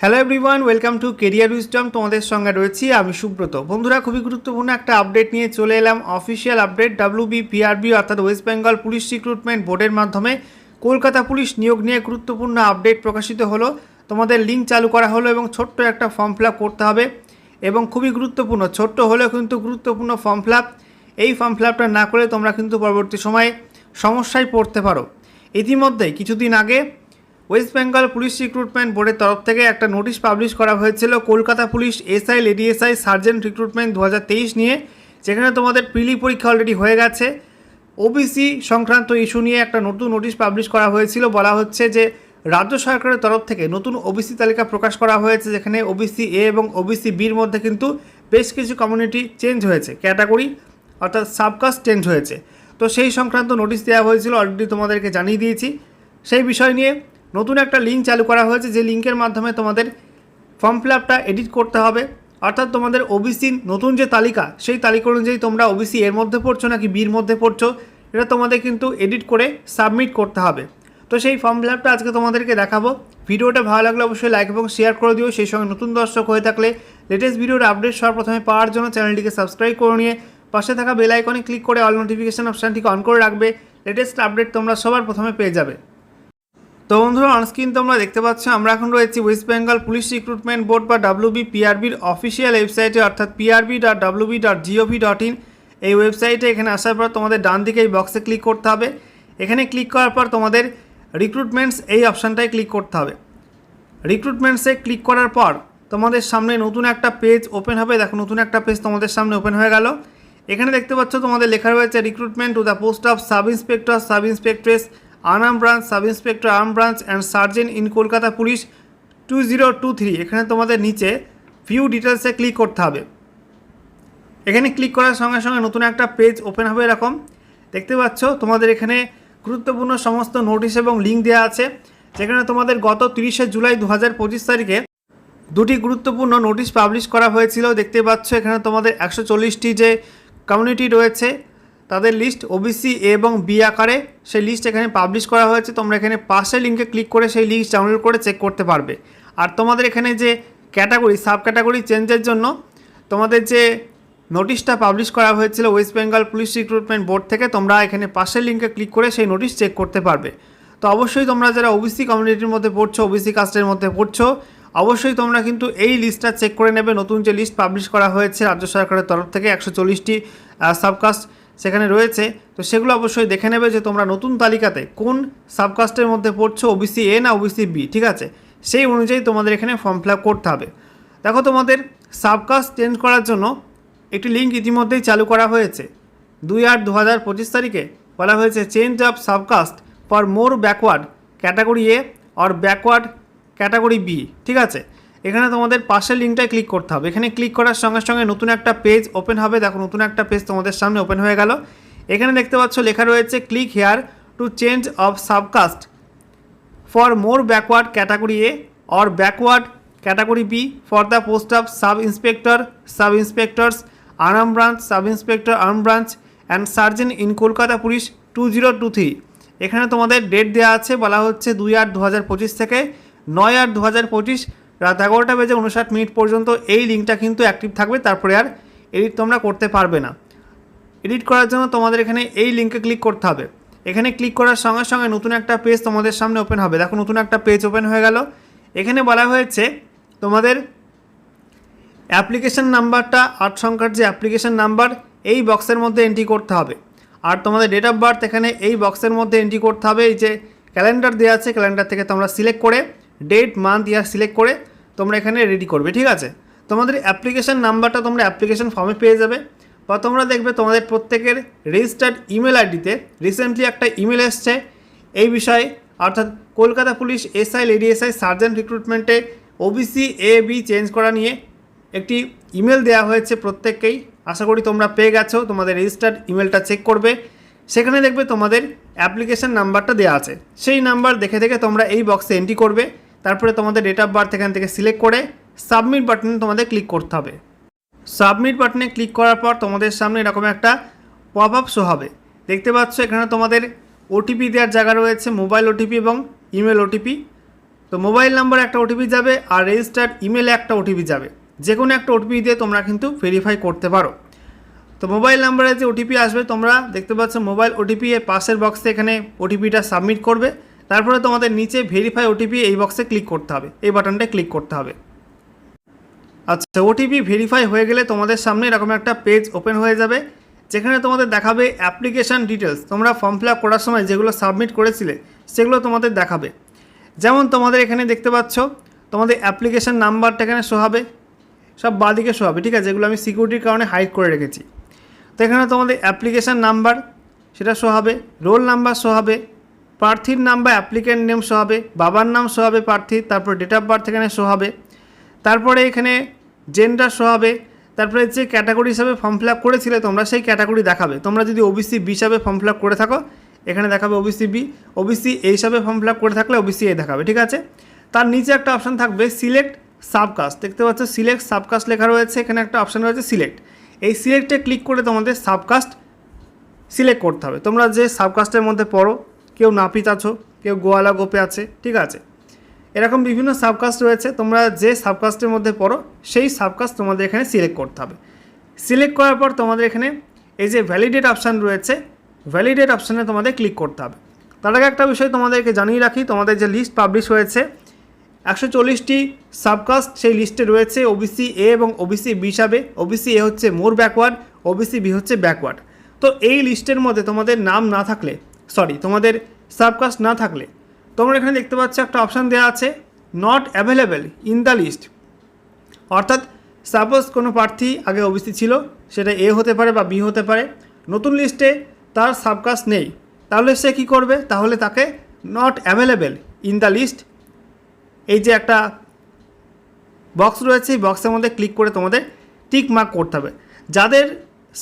Hello everyone welcome to career wisdom তোমাদের সঙ্গে রয়েছি আমি সুব্রত। বন্ধুরা, খুবই গুরুত্বপূর্ণ একটা আপডেট নিয়ে চলে এলাম। অফিসিয়াল আপডেট ডাব্লিউবি পিআরবি অর্থাৎ ওয়েস্ট বেঙ্গল পুলিশ রিক্রুটমেন্ট বোর্ডের মাধ্যমে কলকাতা পুলিশ নিয়োগ নিয়ে গুরুত্বপূর্ণ আপডেট প্রকাশিত হলো। তোমাদের লিঙ্ক চালু করা হলো এবং ছোট্ট একটা ফর্ম ফিল করতে হবে। এবং খুবই গুরুত্বপূর্ণ, ছোট্ট হলেও কিন্তু গুরুত্বপূর্ণ ফর্ম ফিল এই ফর্ম ফিল না করে তোমরা কিন্তু পরবর্তী সময়ে সমস্যায় পড়তে পারো। ইতিমধ্যে কিছুদিন আগে ওয়েস্ট বেঙ্গল পুলিশ রিক্রুটমেন্ট বোর্ডের তরফ থেকে একটা নোটিশ পাবলিশ করা হয়েছিল। Kolkata police SI, lady SI, sergeant recruitment দু হাজার তেইশ নিয়ে, যেখানে তোমাদের প্রিলি পরীক্ষা অলরেডি হয়ে গেছে। ওবিসি সংক্রান্ত ইস্যু নিয়ে একটা নতুন নোটিশ পাবলিশ করা হয়েছিল। বলা হচ্ছে যে, রাজ্য সরকারের তরফ থেকে নতুন ওবিসি তালিকা প্রকাশ করা হয়েছে, যেখানে ওবিসি এ এবং ওবিসি বির মধ্যে কিন্তু বেশ কিছু কমিউনিটি চেঞ্জ হয়েছে ক্যাটাগরি অর্থাৎ সাবকাস্ট চেঞ্জ হয়েছে। তো সেই সংক্রান্ত নোটিশ দেওয়া হয়েছিল অলরেডি তোমাদেরকে জানিয়ে দিয়েছি। সেই বিষয় নিয়ে নতুন একটা লিঙ্ক চালু করা হয়েছে, যে লিঙ্কের মাধ্যমে তোমাদের ফর্ম ফিল আপটা এডিট করতে হবে। অর্থাৎ তোমাদের ওবিসির নতুন যে তালিকা, সেই তালিকা অনুযায়ী তোমরা ওবিসি এর মধ্যে পড়ছো নাকি বির মধ্যে পড়ছো, এটা তোমাদের কিন্তু এডিট করে সাবমিট করতে হবে। তো সেই ফর্ম ফিল আপটা আজকে তোমাদেরকে দেখাবো। ভিডিওটা ভালো লাগলে অবশ্যই লাইক এবং শেয়ার করে দিও। সেই সঙ্গে নতুন দর্শক হয়ে থাকলে লেটেস্ট ভিডিওর আপডেট সবার প্রথমে পাওয়ার জন্য চ্যানেলটিকে সাবস্ক্রাইব করে নিয়ে পাশে থাকা বেল আইকনে ক্লিক করে অল নোটিফিকেশন অপশানটিকে অন করে রাখবে। লেটেস্ট আপডেট তোমরা সবার প্রথমে পেয়ে যাবে। তো বন্ধুরা অনস্ক্রিন তোমরা দেখতে পাচ্ছ, আমরা এখন রয়েছি West Bengal police recruitment board বা ডাব্লিউবি পিআরবির অফিসিয়াল ওয়েবসাইটে অর্থাৎ PRB dot WB dot GOV dot in এই ওয়েবসাইটে এখানে আসার পর তোমাদের ডান দিকে এই বক্সে ক্লিক করতে হবে। এখানে ক্লিক করার পর তোমাদের রিক্রুটমেন্টস এই অপশানটায় ক্লিক করতে হবে। রিক্রুটমেন্টসে ক্লিক করার পর তোমাদের সামনে নতুন একটা পেজ ওপেন হবে। দেখো, নতুন একটা পেজ তোমাদের সামনে ওপেন হয়ে গেল। এখানে দেখতে পাচ্ছ, তোমাদের লেখা রয়েছে recruitment to the post of sub inspector sub inspectress Anam branch, sub inspector arm branch and sergeant in Kolkata police two zero two three এখানে তোমাদের নিচে ভিউ ডিটেলসে ক্লিক করতে হবে। এখানে ক্লিক করার সঙ্গে সঙ্গে নতুন একটা পেজ ওপেন হবে এরকম। দেখতে পাচ্ছ, তোমাদের এখানে গুরুত্বপূর্ণ সমস্ত নোটিশ এবং লিঙ্ক দেওয়া আছে। যেখানে তোমাদের গত তিরিশে জুলাই দু হাজার পঁচিশ তারিখে দুটি গুরুত্বপূর্ণ নোটিশ পাবলিশ করা হয়েছিল। দেখতে পাচ্ছ, এখানে তোমাদের একশো চল্লিশটি যে কমিউনিটি রয়েছে তাদের লিস্ট ওবিসি এ এবং বি আকারে সেই লিস্ট এখানে পাবলিশ করা হয়েছে। তোমরা এখানে পাশে লিঙ্কে ক্লিক করে সেই লিস্ট ডাউনলোড করে চেক করতে পারবে। আর তোমাদের এখানে যে ক্যাটাগরি সাব ক্যাটাগরি চেঞ্জের জন্য তোমাদের যে নোটিশটা পাবলিশ করা হয়েছিল West Bengal police recruitment board থেকে, তোমরা এখানে পাশের লিঙ্কে ক্লিক করে সেই নোটিশ চেক করতে পারবে। তো অবশ্যই তোমরা যারা ওবিসি কমিউনিটির মধ্যে পড়ছো ওবিসি কাস্টের মধ্যে পড়ছো, অবশ্যই তোমরা কিন্তু এই লিস্টটা চেক করে নেবে। নতুন যে লিস্ট পাবলিশ করা হয়েছে রাজ্য সরকারের তরফ থেকে একশো চল্লিশটি সাবকাস্ট সেখানে রয়েছে। তো সেগুলো অবশ্যই দেখে নেবে যে তোমরা নতুন তালিকাতে কোন সাবকাস্টের মধ্যে পড়ছো ওবিসি এ না ওবিসি বি ঠিক আছে? সেই অনুযায়ী তোমাদের এখানে ফর্ম ফিল করতে হবে। দেখো তোমাদের সাবকাস্ট চেঞ্জ করার জন্য একটি লিঙ্ক ইতিমধ্যেই চালু করা হয়েছে। দুই আট দু হাজার পঁচিশ তারিখে বলা হয়েছে change of subcaste for more backward category A or backward category B ঠিক আছে? এখানে তোমাদের পাশের লিঙ্কটায় ক্লিক করতে হবে। এখানে ক্লিক করার সঙ্গে সঙ্গে নতুন একটা পেজ ওপেন হবে। দেখো, নতুন একটা পেজ তোমাদের সামনে ওপেন হয়ে গেল। এখানে দেখতে পাচ্ছ লেখা রয়েছে click here to change of subcaste for more backward category A or backward category B for the post of sub inspector sub inspectors arm branch sub inspector arm branch and sergeant in Kolkata police two zero two three এখানে তোমাদের date দেওয়া আছে বলা হচ্ছে দুই আট দু হাজার পঁচিশ থেকে নয় আট দু হাজার পঁচিশ। রাত এগারোটা বেজে উনষাট মিনিট পর্যন্ত এই লিঙ্কটা কিন্তু অ্যাক্টিভ থাকবে, তারপরে আর এডিট তোমরা করতে পারবে না। এডিট করার জন্য তোমাদের এখানে এই লিঙ্কে ক্লিক করতে হবে। এখানে ক্লিক করার সঙ্গে সঙ্গে নতুন একটা পেজ তোমাদের সামনে ওপেন হবে। দেখো নতুন একটা পেজ ওপেন হয়ে গেল। এখানে বলা হয়েছে তোমাদের অ্যাপ্লিকেশন নাম্বারটা আট সংখ্যার যে অ্যাপ্লিকেশন নাম্বার এই বক্সের মধ্যে এন্ট্রি করতে হবে। আর তোমাদের ডেট অফ বার্থ এখানে এই বক্সের মধ্যে এন্ট্রি করতে হবে। এই যে ক্যালেন্ডার দেওয়া আছে ক্যালেন্ডার থেকে তোমরা সিলেক্ট করে ডেট মান্থ ইয়ার সিলেক্ট করে তোমরা এখানে রেডি করবে, ঠিক আছে? তোমাদের অ্যাপ্লিকেশন নাম্বারটা তোমরা অ্যাপ্লিকেশন ফর্মে পেয়ে যাবে, বা তোমরা দেখবে তোমাদের প্রত্যেকের রেজিস্টার্ড ইমেল আইডিতে রিসেন্টলি একটা ইমেল এসছে, এই বিষয়ে, অর্থাৎ Kolkata police SI lady SI sergeant রিক্রুটমেন্টে OBC A B change করা নিয়ে একটি ইমেল দেওয়া হয়েছে প্রত্যেককেই। আশা করি তোমরা পেয়ে গেছো, তোমাদের রেজিস্টার্ড ইমেলটা চেক করবে। সেখানে দেখবে তোমাদের অ্যাপ্লিকেশন নাম্বারটা দেওয়া আছে। সেই নাম্বার দেখে দেখে তোমরা এই বক্সে এন্ট্রি করবে। তারপরে তোমাদের ডেট অফ বার্থ এখান থেকে সিলেক্ট করে সাবমিট বাটনে তোমাদের ক্লিক করতে হবে। সাবমিট বাটনে ক্লিক করার পর তোমাদের সামনে এরকম একটা পপ আপ শো হবে। দেখতে পাচ্ছ এখানে তোমাদের ওটিপি দেওয়ার জায়গা রয়েছে মোবাইল ওটিপি এবং ইমেল ওটিপি তো মোবাইল নাম্বার একটা ওটিপি যাবে আর রেজিস্টার্ড ইমেলে একটা ওটিপি যাবে। যে কোনো একটা ওটিপি দিয়ে তোমরা কিন্তু ভেরিফাই করতে পারো। তো মোবাইল নাম্বারে যে ওটিপি আসবে, তোমরা দেখতে পাচ্ছ মোবাইল ওটিপি এর পাশের বক্সে এখানে ওটিপিটা সাবমিট করবে। তারপরে তোমাদের নিচে ভেরিফাই ওটিপি এই বক্সে ক্লিক করতে হবে। এই বাটনটা ক্লিক করতে হবে। আচ্ছা ওটিপি ভেরিফাই হয়ে গেলে তোমাদের সামনে এরকম একটা পেজ ওপেন হয়ে যাবে, যেখানে তোমাদের দেখাবে অ্যাপ্লিকেশান ডিটেলস তোমরা ফর্ম ফিল করার সময় যেগুলো সাবমিট করেছিলে, সেগুলো তোমাদের দেখাবে। যেমন তোমাদের এখানে দেখতে পাচ্ছ, তোমাদের অ্যাপ্লিকেশান নাম্বারটা এখানে শো হবে, সব বাদিকে শো হবে, ঠিক আছে? যেগুলো আমি সিকিউরিটির কারণে হাইড করে রেখেছি। তো এখানে তোমাদের অ্যাপ্লিকেশান নাম্বার সেটা শো হবে রোল নাম্বার শো হবে প্রার্থীর নাম বা অ্যাপ্লিকেন্ট নেম শো হবে, বাবার নাম শো হবে প্রার্থীর তারপর ডেট অফ বার্থ এখানে শো হবে, তারপরে এখানে জেন্ডার শো হবে, তারপরে যে ক্যাটাগরি হিসাবে ফর্ম ফিল আপ করেছিলে তোমরা সেই ক্যাটাগরি দেখাবে। তোমরা যদি ওবিসি বি হিসাবে ফর্ম ফিল আপ করে থাকো, এখানে দেখাবে ওবিসি বি ওবিসি এ হিসাবে ফর্ম ফিল আপ করে থাকলে ওবিসি এ দেখাবে, ঠিক আছে? তার নিচে একটা অপশান থাকবে সিলেক্ট সাবকাস্ট দেখতে পাচ্ছ সিলেক্ট সাবকাস্ট লেখা রয়েছে, এখানে একটা অপশান রয়েছে সিলেক্ট এই সিলেক্টে ক্লিক করে তোমাদের সাবকাস্ট সিলেক্ট করতে হবে। তোমরা যে সাবকাস্টের মধ্যে পড়ো কেউ নাপিত আছো, কেউ গোয়ালা গোপে আছে, ঠিক আছে। এরকম বিভিন্ন সাবকাস্ট রয়েছে, তোমরা যে সাবকাস্টের মধ্যে পড়ো, সেই সাবকাস্ট তোমাদের এখানে সিলেক্ট করতে হবে। সিলেক্ট করার পর তোমাদের এখানে এই যে ভ্যালিডেট অপশান রয়েছে ভ্যালিডেট অপশানে তোমাদের ক্লিক করতে হবে। তার আগে একটা বিষয় তোমাদেরকে জানিয়ে রাখি, তোমাদের যে লিস্ট পাবলিশ হয়েছে, একশো চল্লিশটি সাবকাস্ট সেই লিস্টে রয়েছে ওবিসি এ এবং ওবিসি বি হিসাবে। ওবিসি এ হচ্ছে মোর ব্যাকওয়ার্ড ওবিসি বি হচ্ছে ব্যাকওয়ার্ড তো এই লিস্টের মধ্যে তোমাদের নাম না থাকলে সরি তোমাদের সাবকাস্ট না থাকলে। তোমরা এখানে দেখতে পাচ্ছ একটা অপশান দেওয়া আছে not available in the list অর্থাৎ সাপোজ কোনো প্রার্থী আগে ওবিসি ছিল, সেটা এ হতে পারে বা বি হতে পারে। নতুন লিস্টে তার সাবকাস্ট নেই। তাহলে সে কী করবে? তাহলে তাকে not available in the list এই যে একটা বক্স রয়েছে, এই বক্সের মধ্যে ক্লিক করে তোমাদের টিক মার্ক করতে হবে। যাদের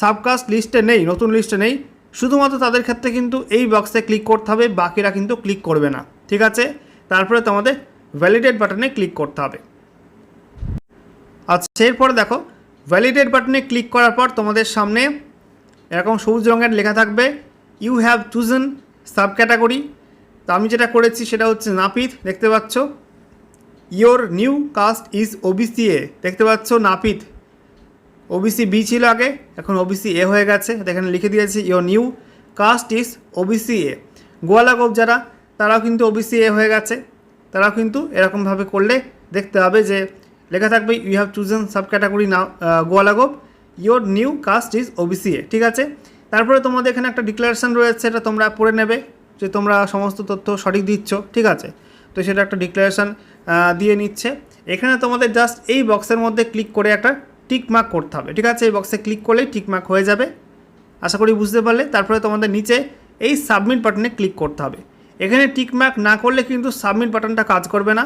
সাবকাস্ট লিস্টে নেই, নতুন লিস্টে নেই শুধুমাত্র তাদের ক্ষেত্রে কিন্তু এই বক্সে ক্লিক করতে হবে, বাকিরা কিন্তু ক্লিক করবে না। ঠিক আছে? তারপরে তোমাদের ভ্যালিডেট বাটনে ক্লিক করতে হবে। আচ্ছা এরপর দেখো ভ্যালিডেট বাটনে ক্লিক করার পর তোমাদের সামনে এরকম সবুজ রঙের লেখা থাকবে you have chosen sub category তো আমি যেটা করেছি সেটা হচ্ছে নাপিত, দেখতে পাচ্ছ? Your new caste is OBC A দেখতে পাচ্ছ? নাপিত। ওবিসি বি ছিল আগে, এখন ওবিসি এ হয়ে গেছে। এখানে লিখে দিয়েছি your new caste is OBC A গোয়ালাগোপ যারা তারাও কিন্তু ওবিসি এ হয়ে গেছে। তারাও কিন্তু এরকমভাবে করলে দেখতে হবে যে, লেখা থাকবে you have chosen sub category now গোয়ালাগোপ your new caste is OBC A ঠিক আছে? তারপরে তোমাদের এখানে একটা ডিক্লারেশন রয়েছে এটা তোমরা পড়ে নেবে, যে তোমরা সমস্ত তথ্য সঠিক দিচ্ছ। ঠিক আছে? তো সেটা একটা ডিক্লারেশন দিয়ে নিচ্ছে। এখানে তোমাদের জাস্ট এই বক্সের মধ্যে ক্লিক করে একটা টিক মার্ক করতে হবে। ঠিক আছে? এই বক্সে ক্লিক করলেই টিকমার্ক হয়ে যাবে। আশা করি বুঝতে পারলে। তারপরে তোমাদের নিচে এই সাবমিট বাটনে ক্লিক করতে হবে। এখানে টিকমার্ক না করলে কিন্তু সাবমিট বাটনটা কাজ করবে না।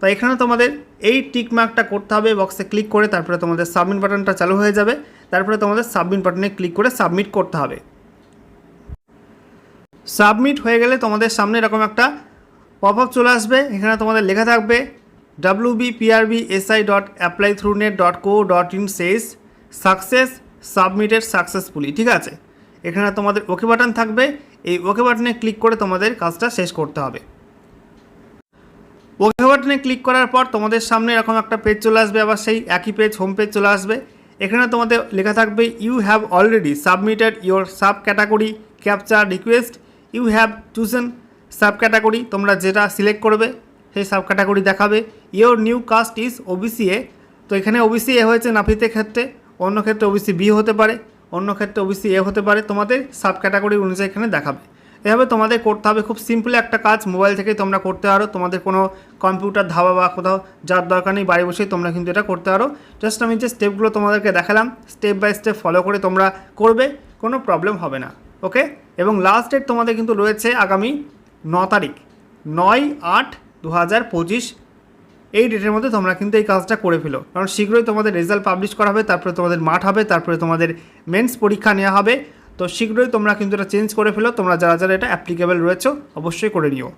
তো এখানে তোমাদের এই টিকমার্কটা করতে হবে। বক্সে ক্লিক করে তারপরে তোমাদের সাবমিট বাটনটা চালু হয়ে যাবে। তারপরে তোমাদের সাবমিট বাটনে ক্লিক করে সাবমিট করতে হবে। সাবমিট হয়ে গেলে তোমাদের সামনে এরকম একটা পপ আপ চলে আসবে। এখানে তোমাদের লেখা থাকবে SI dot apply through net dot co dot in Cesc success submitted successfully ঠিক আছে? এখানে তোমাদের ওকে বাটন থাকবে। এই ওকে বাটনে ক্লিক করে তোমাদের কাজটা শেষ করতে হবে। ওকে বাটনে ক্লিক করার পর তোমাদের সামনে এরকম একটা পেজ চলে আসবে, আবার সেই একই পেজ হোম পেজ চলে আসবে। এখানে তোমাদের লেখা থাকবে you have already submitted your sub category capture request you have chosen sub category তোমরা যেটা সিলেক্ট করবে সেই সাব ক্যাটাগরি দেখাবে your new caste is OBC A তো এখানে ওবিসি এ হয়েছে নাপিতের ক্ষেত্রে, অন্য ক্ষেত্রে ওবিসি বি হতে পারে, অন্য ক্ষেত্রে ওবিসি এ হতে পারে, তোমাদের সাব ক্যাটাগরি অনুযায়ী এখানে দেখাবে। এভাবে তোমাদের করতে হবে, খুব সিম্পলি একটা কাজ মোবাইল থেকেই তোমরা করতে পারো, তোমাদের কোনো কম্পিউটার ধাবা বা কোথাও যার দরকার নেই, বাড়ি বসেই তোমরা কিন্তু এটা করতে পারো। জাস্ট আমি যে স্টেপগুলো তোমাদেরকে দেখালাম স্টেপ বাই স্টেপ ফলো করে তোমরা করবে, কোনো প্রবলেম হবে না ওকে এবং লাস্ট ডেট তোমাদের কিন্তু রয়েছে আগামী ন তারিখ, নয় আট দু হাজার পঁচিশ, এই ডেটের মধ্যে তোমরা কিন্তু এই কাজটা করে ফেলো। কারণ শীঘ্রই তোমাদের রেজাল্ট পাবলিশ করা হবে, তারপরে তোমাদের মাঠ হবে, তারপরে তোমাদের মেন্স পরীক্ষা নেওয়া হবে। তো শীঘ্রই তোমরা কিন্তু এটা চেঞ্জ করে ফেলো। তোমরা যারা যারা এটা অ্যাপ্লিকেবল রয়েছে, অবশ্যই করে নিও।